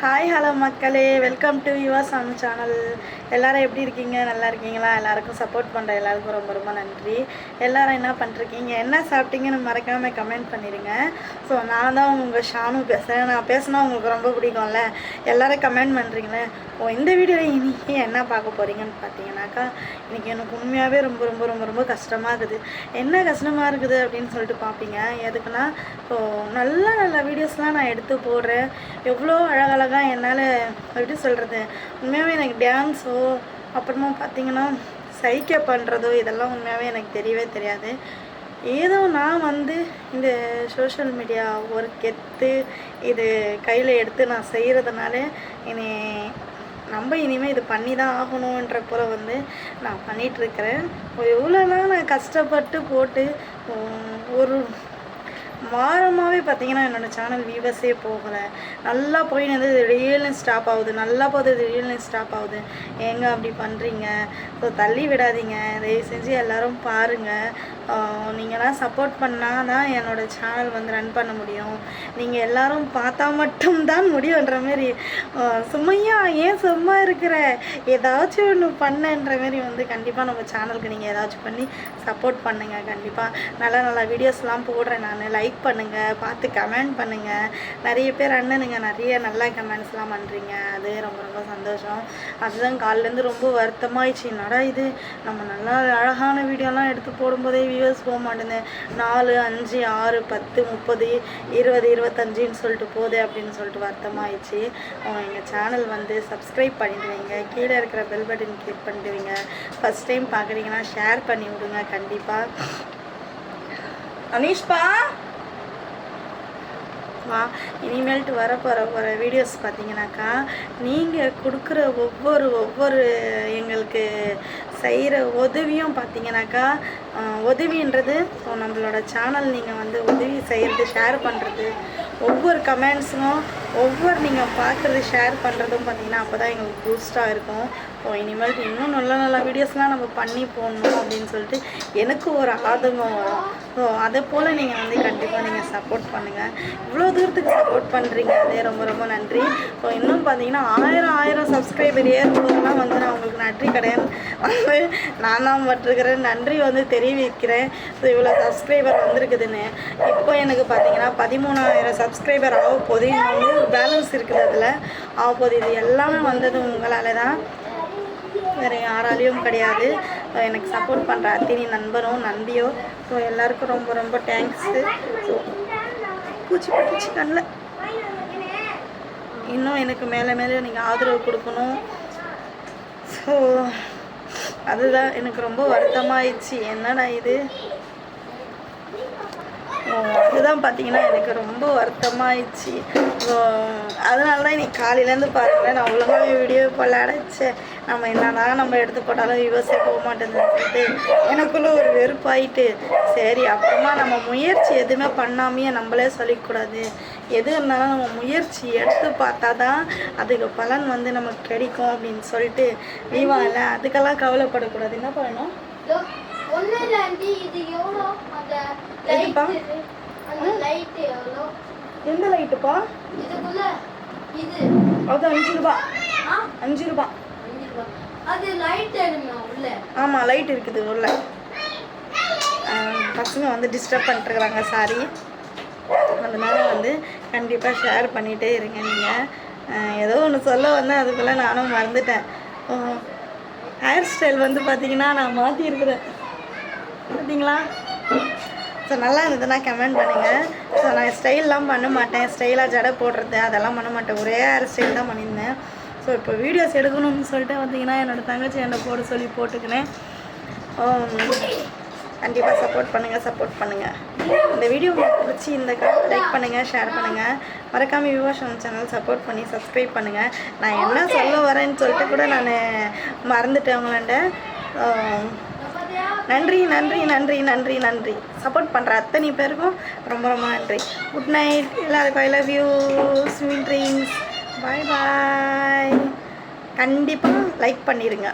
Hi hello மக்களே. Welcome to your Sami channel எல்லாரும் எப்படி இருக்கீங்க? நல்லா இருக்கீங்களா? எல்லாருக்கும் சப்போர்ட் பண்ணுற எல்லாருக்கும் ரொம்ப ரொம்ப நன்றி. எல்லாரும் என்ன பண்ணிருக்கீங்க என்ன சாப்பிட்டீங்கன்னு மறக்காமல் கமெண்ட் பண்ணிடுங்க ஸோ நான் தான் உங்கள் ஷானு பேசுகிறேன் நான் பேசினா உங்களுக்கு ரொம்ப பிடிக்கும்ல. எல்லாரும் கமெண்ட் பண்ணுறீங்களே ஓ இந்த வீடியோவில் இன்னைக்கு என்ன பார்க்க போகிறீங்கன்னு பார்த்தீங்கன்னாக்கா இன்றைக்கி எனக்கு உண்மையாகவே ரொம்ப ரொம்ப ரொம்ப ரொம்ப கஷ்டமாக இருக்குது. என்ன கஷ்டமாக இருக்குது அப்படின்னு சொல்லிட்டு பார்ப்பீங்க. எதுக்குன்னா இப்போ நல்ல நல்ல வீடியோஸ்லாம் நான் எடுத்து போடுறேன். எவ்வளோ அழகழகாக என்னால் எப்படி சொல்கிறது உண்மையாகவே எனக்கு டான்ஸோ அப்புறமா பார்த்தீங்கன்னா சைக்கை பண்ணுறதோ இதெல்லாம் உண்மையாகவே எனக்கு தெரியவே தெரியாது. ஏதோ நான் வந்து இந்த சோஷியல் மீடியா ஒர்க் எடுத்து இது கையில் எடுத்து நான் செய்கிறதுனால இனி நம்ம இனிமேல் இது பண்ணி தான் ஆகணுன்ற போல வந்து நான் பண்ணிகிட்ருக்கிறேன் எவ்வளோலாம் நான் கஷ்டப்பட்டு போட்டு ஒரு வாரமாகவே பார்த்தீங்கன்னா என்னோடய சேனல் வியூவர்ஸே போகலை. நல்லா போய் வந்து ரியல்னு ஸ்டாப் ஆகுது. நல்லா போகுது ரியல்னு ஸ்டாப் ஆகுது. ஏங்க அப்படி பண்ணுறீங்க ஸோ தள்ளி விடாதீங்க. தயவு செஞ்சு எல்லோரும் பாருங்கள் நீங்களாம் சப்போர்ட் பண்ணால் தான் என்னோடய சேனல் வந்து ரன் பண்ண முடியும். நீங்கள் எல்லோரும் பார்த்தா மட்டும்தான் முடியுன்ற மாரி சும்மையா ஏன் சும்மா இருக்கிற? ஏதாச்சும் ஒன்று பண்ணன்ற மாரி வந்து கண்டிப்பாக நம்ம சேனலுக்கு நீங்கள் ஏதாச்சும் பண்ணி சப்போர்ட் பண்ணுங்கள் கண்டிப்பாக நல்ல நல்ல வீடியோஸ்லாம் போடுறேன் நான். லைக் பண்ணுங்கள் பார்த்து கமெண்ட் பண்ணுங்கள் நிறைய பேர் அண்ணனுங்க நிறைய நல்ல கமெண்ட்ஸ்லாம் பண்ணுறீங்க அது ரொம்ப ரொம்ப சந்தோஷம். அதுதான் காலிலேருந்து ரொம்ப வருத்தமாயிடுச்சு. என்னடா இது? நம்ம நல்லா அழகான வீடியோலாம் எடுத்து போடும்போதே வியூவர்ஸ் போக மாட்டேங்குது. நாலு அஞ்சு ஆறு பத்து முப்பது இருபது இருபத்தஞ்சின்னு சொல்லிட்டு போகுது அப்படின்னு சொல்லிட்டு வருத்தமாயிடுச்சு. எங்கள் சேனல் வந்து சப்ஸ்கிரைப் பண்ணிட்டு வைங்க. கீழே இருக்கிற பெல் பட்டன் கிளிக் பண்ணிட்டு வைங்க. ஃபஸ்ட் டைம் பார்க்குறீங்கன்னா ஷேர் பண்ணி விடுங்க கண்டிப்பாக அனீஷ்பா? வா இனிமேல்ட்டு வர போகிற போகிற வீடியோஸ் பார்த்தீங்கன்னாக்கா நீங்கள் கொடுக்குற ஒவ்வொரு ஒவ்வொரு எங்களுக்கு செய்கிற உதவியும் பார்த்தீங்கன்னாக்கா உதவின்றது. ஸோ நம்மளோட சேனல் நீங்கள் வந்து உதவி செய்கிறது ஷேர் பண்ணுறது ஒவ்வொரு கமெண்ட்ஸும் ஒவ்வொரு நீங்கள் பார்க்குறது ஷேர் பண்ணுறதும் பார்த்தீங்கன்னா அப்போ தான் எங்களுக்கு பூஸ்ட்டாக இருக்கும். ஸோ இனிமேல் இன்னும் நல்ல நல்ல வீடியோஸ்லாம் நம்ம பண்ணி போடணும் அப்படின்னு சொல்லிட்டு எனக்கு ஒரு ஆதங்கம் வரும். ஸோ அதை போல் நீங்கள் வந்து கண்டிப்பாக நீங்கள் சப்போர்ட் பண்ணுங்கள் இவ்வளோ தூரத்துக்கு சப்போர்ட் பண்ணுறீங்க அதே ரொம்ப ரொம்ப நன்றி. ஸோ இன்னும் பார்த்தீங்கன்னா ஆயிரம் ஆயிரம் சப்ஸ்கிரைபர் ஏறும்போதெல்லாம் வந்து நான் உங்களுக்கு நன்றி கிடையாது வந்து நான் தான் பட்டிருக்கிறேன். நன்றி வந்து தெரிவிக்கிறேன். ஸோ இவ்வளோ சப்ஸ்கிரைபர் வந்திருக்குதுன்னு. இப்போ எனக்கு பார்த்தீங்கன்னா பதிமூணாயிரம் சப்ஸ்கிரைபர் ஆக போது இன்னும் நூறு பேலன்ஸ் இருக்குது அதில். ஆக போது இது எல்லாமே வந்தது உங்களால் தான் வேறு யாராலையும் கிடையாது. எனக்கு சப்போர்ட் பண்ணுற அத்தினி நண்பரும் நம்பியோ ஸோ எல்லாருக்கும் ரொம்ப ரொம்ப தேங்க்ஸு ஸோ பூச்சி பூச்சி கண்ணில். இன்னும் எனக்கு மேலே மேலே நீங்கள் ஆதரவு கொடுக்கணும். ஸோ அதுதான் எனக்கு ரொம்ப வருத்தமாயிடுச்சு. என்னடா இது? அதுதான் பார்த்தீங்கன்னா எனக்கு ரொம்ப வருத்தமாயிடுச்சு. ஸோ அதனால தான் இன்னைக்கு காலையிலேருந்து பாருங்களேன் நான் ஒழுங்காக வீடியோ போல அடைச்சேன் நம்ம என்னன்னா நம்ம எடுத்து போட்டாலும் விவசாயம் போக மாட்டேங்குதுன்னு சொல்லிட்டு எனக்குள்ள ஒரு வெறுப்பாயிட்டு சரி அப்புறமா நம்ம முயற்சி எதுவுமே பண்ணாமையே நம்மளே சொல்லிக்கூடாது. எது இருந்தாலும் நம்ம முயற்சி எடுத்து பார்த்தா தான் அதுக்கு பலன் வந்து நமக்கு கிடைக்கும் அப்படின்னு சொல்லிட்டு வீவா இல்லை அதுக்கெல்லாம் கவலைப்படக்கூடாது. என்ன பண்ணணும் இல்ல ஆண்டி இது எவ்வளோ? அந்த எந்த லைட்டுப்பா அது அஞ்சு ரூபா. அஞ்சு ரூபா. அது லைட் உள்ள. ஆமாம் லைட் இருக்குது உள்ள. பசங்க வந்து டிஸ்டர்ப் பண்ணிட்டுருக்குறாங்க சாரி அதனால வந்து கண்டிப்பாக ஷேர் பண்ணிகிட்டே இருங்க நீங்கள் ஏதோ ஒன்று சொல்ல வந்தேன் அதுக்குள்ளே நானும் மறந்துட்டேன். ஹேர் ஸ்டைல் வந்து பார்த்தீங்கன்னா நான் மாற்றிருக்கிறேன் பார்த்தீங்களா ஸோ நல்லா இருந்ததுன்னா கமெண்ட் பண்ணுங்கள் ஸோ நான் ஸ்டைல்லாம் பண்ண மாட்டேன். ஸ்டைலாக ஜடை போடுறது அதெல்லாம் பண்ண மாட்டேன். ஒரே ஹேர் ஸ்டைல் தான் பண்ணியிருந்தேன். ஸோ இப்போ வீடியோஸ் எடுக்கணும்னு சொல்லிட்டு பார்த்தீங்கன்னா என்னோடய தங்கச்சி என்னை போட சொல்லி போட்டுக்கினேன். Um, கண்டிப்பாக சப்போர்ட் பண்ணுங்கள் சப்போர்ட் பண்ணுங்கள் இந்த வீடியோ உங்களுக்கு பிடிச்சி இந்த லைக் பண்ணுங்கள் ஷேர் பண்ணுங்கள் மறக்காமல் விவாஷன் சேனல் சப்போர்ட் பண்ணி சப்ஸ்கிரைப் பண்ணுங்கள் நான் என்ன சொல்ல வரேன்னு சொல்லிட்டு கூட நான் மறந்துட்டேன் உங்களாண்ட um, நன்றி நன்றி நன்றி நன்றி நன்றி. சப்போர்ட் பண்ணுற அத்தனை பேருக்கும் ரொம்ப ரொம்ப நன்றி. குட் நைட் எல்லாருக்கும் I love you sweet dreams bye bye கண்டிப்பாக லைக் பண்ணிடுங்க